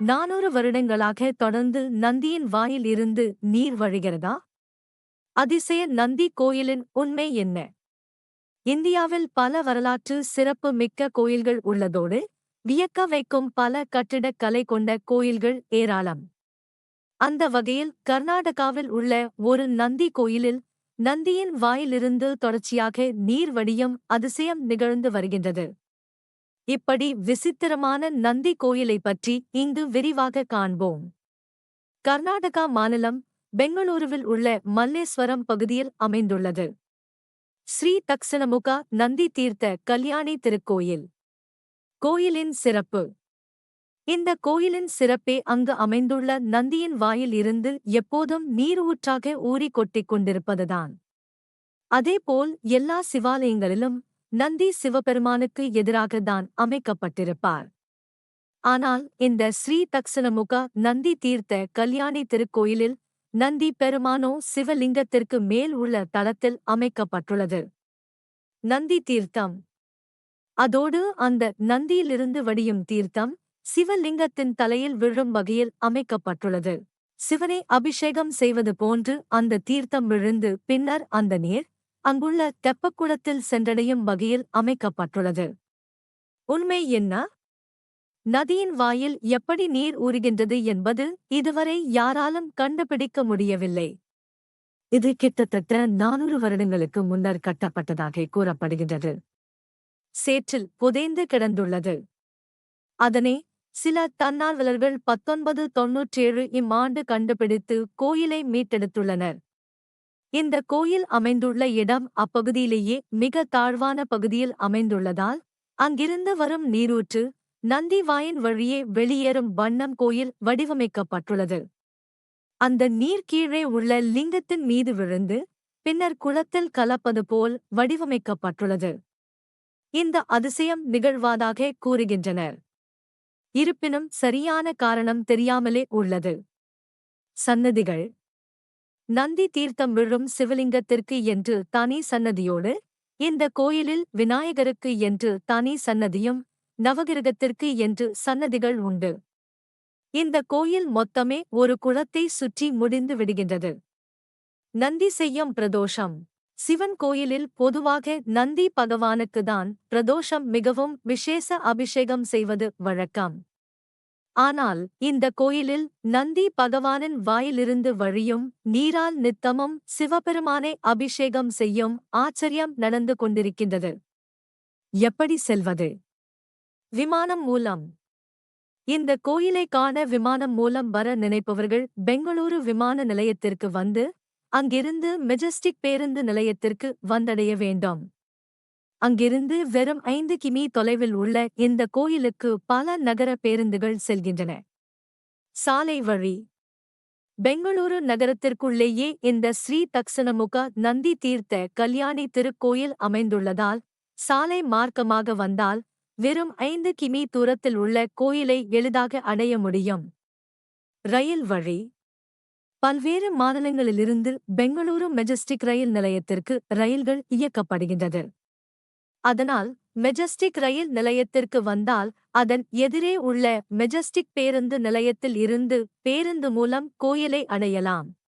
நானூறு வருடங்களாக தொடர்ந்து நந்தியின் வாயில் இருந்து நீர் வழிகிறதா? அதிசய நந்தி கோயிலின் உண்மை என்ன? இந்தியாவில் பல வரலாற்று சிறப்பு மிக்க கோயில்கள் உள்ளதோடு வியக்க வைக்கும் பல கட்டிடக் கலை கொண்ட கோயில்கள் ஏராளம். அந்த வகையில் கர்நாடகாவில் உள்ள ஒரு நந்தி கோயிலில் நந்தியின் வாயிலிருந்து தொடர்ச்சியாக நீர் வடியும் அதிசயம் நிகழ்ந்து வருகின்றது. இப்படி விசித்திரமான நந்தி கோயிலை பற்றி இங்கு விரிவாக காண்போம். கர்நாடகா மாநிலம் பெங்களூருவில் உள்ள மல்லேஸ்வரம் பகுதியில் அமைந்துள்ளது. ஸ்ரீ தக்ஷணமுகா நந்தி தீர்த்த கல்யாணி திருக்கோயில். கோயிலின் சிறப்பு. இந்த கோயிலின் சிறப்பே அங்கு அமைந்துள்ள நந்தியின் வாயில் இருந்து எப்போதும் நீர் ஊற்றாக ஊறி கொட்டிக் கொண்டிருப்பதுதான். அதேபோல் எல்லா சிவாலயங்களிலும் நந்தி சிவபெருமானுக்கு எதிராகத்தான் அமைக்கப்பட்டிருப்பார். ஆனால் இந்த ஸ்ரீ தக்ஷணமுக நந்தி தீர்த்த கல்யாணி திருக்கோயிலில் நந்தி பெருமானோ சிவலிங்கத்திற்கு மேல் உள்ள தளத்தில் அமைக்கப்பட்டுள்ளது. நந்தி தீர்த்தம். அதோடு அந்த நந்தியிலிருந்து வடியும் தீர்த்தம் சிவலிங்கத்தின் தலையில் விழும் வகையில் அமைக்கப்பட்டுள்ளது. சிவனை அபிஷேகம் செய்வது போன்று அந்த தீர்த்தம் விழுந்து பின்னர் அந்த நீர் அங்குள்ள தெப்பக்குளத்தில் சென்றடையும் வகையில் அமைக்கப்பட்டுள்ளது. உண்மை என்ன? நதியின் வாயில் எப்படி நீர் ஊறுகின்றது என்பது இதுவரை யாராலும் கண்டுபிடிக்க முடியவில்லை. இது கிட்டத்தட்ட நானூறு வருடங்களுக்கு முன்னர் கட்டப்பட்டதாக கூறப்படுகின்றது. சேற்றில் புதைந்து கிடந்துள்ளது. அதனை சில தன்னார்வலர்கள் பத்தொன்பது தொன்னூற்றேழு இம்மாண்டு கண்டுபிடித்து கோயிலை மீட்டெடுத்துள்ளனர். இந்த கோயில் அமைந்துள்ள இடம் அப்பகுதியிலேயே மிக தாழ்வான பகுதியில் அமைந்துள்ளதால் அங்கிருந்து வரும் நீரூற்று நந்தி வாயின் வழியே வெளியேறும் வண்ணம் கோயில் வடிவமைக்கப்பட்டுள்ளது. அந்த நீர் கீழே உள்ள லிங்கத்தின் மீது விழுந்து பின்னர் குளத்தில் கலப்பது போல் வடிவமைக்கப்பட்டுள்ளது. இந்த அதிசயம் நிகழ்வாதாக கூறுகின்றனர். இருப்பினும் சரியான காரணம் தெரியாமலே உள்ளது. சன்னதிகள் நந்தி தீர்த்தம் விழும் சிவலிங்கத்திற்கு என்று தனி சன்னதியோடு இந்த கோயிலில் விநாயகருக்கு என்று தனி சன்னதியும் நவகிரகத்திற்கு என்று சன்னதிகள் உண்டு. இந்த கோயில் மொத்தமே ஒரு குளத்தை சுற்றி முடிந்து விடுகின்றது. நந்தி செய்யும் பிரதோஷம். சிவன் கோயிலில் பொதுவாக நந்தி பகவானுக்குதான் பிரதோஷம் மிகவும் விசேஷ அபிஷேகம் செய்வது வழக்கம். ஆனால் இந்த கோயிலில் நந்தி பகவானின் வாயிலிருந்து வழியும் நீரால் நித்தமும் சிவபெருமானை அபிஷேகம் செய்யும் ஆச்சரியம் நடந்து கொண்டிருக்கின்றது. எப்படி செல்வது? விமானம் மூலம். இந்த கோயிலை காண விமானம் மூலம் வர நினைப்பவர்கள் பெங்களூரு விமான நிலையத்திற்கு வந்து அங்கிருந்து மெஜஸ்டிக் பேருந்து நிலையத்திற்கு வந்தடைய வேண்டும். அங்கிருந்து வெறும் ஐந்து கிமி தொலைவில் உள்ள இந்த கோயிலுக்கு பல நகர பேருந்துகள் செல்கின்றன. சாலை வழி. பெங்களூரு நகரத்திற்குள்ளேயே இந்த ஸ்ரீ தக்ஷணமுக நந்தி தீர்த்த கல்யாணி திருக்கோயில் அமைந்துள்ளதால் சாலை மார்க்கமாக வந்தால் வெறும் ஐந்து கிமி தூரத்தில் உள்ள கோயிலை எளிதாக அடைய முடியும். ரயில் வழி. பல்வேறு மாநிலங்களிலிருந்து பெங்களூரு மெஜஸ்டிக் ரயில் நிலையத்திற்கு ரயில்கள் இயக்கப்படுகின்றது. அதனால் மெஜஸ்டிக் ரயில் நிலையத்திற்கு வந்தால் அதன் எதிரே உள்ள மெஜஸ்டிக் பேருந்து நிலையத்தில் இருந்து பேருந்து மூலம் கோயிலை அடையலாம்.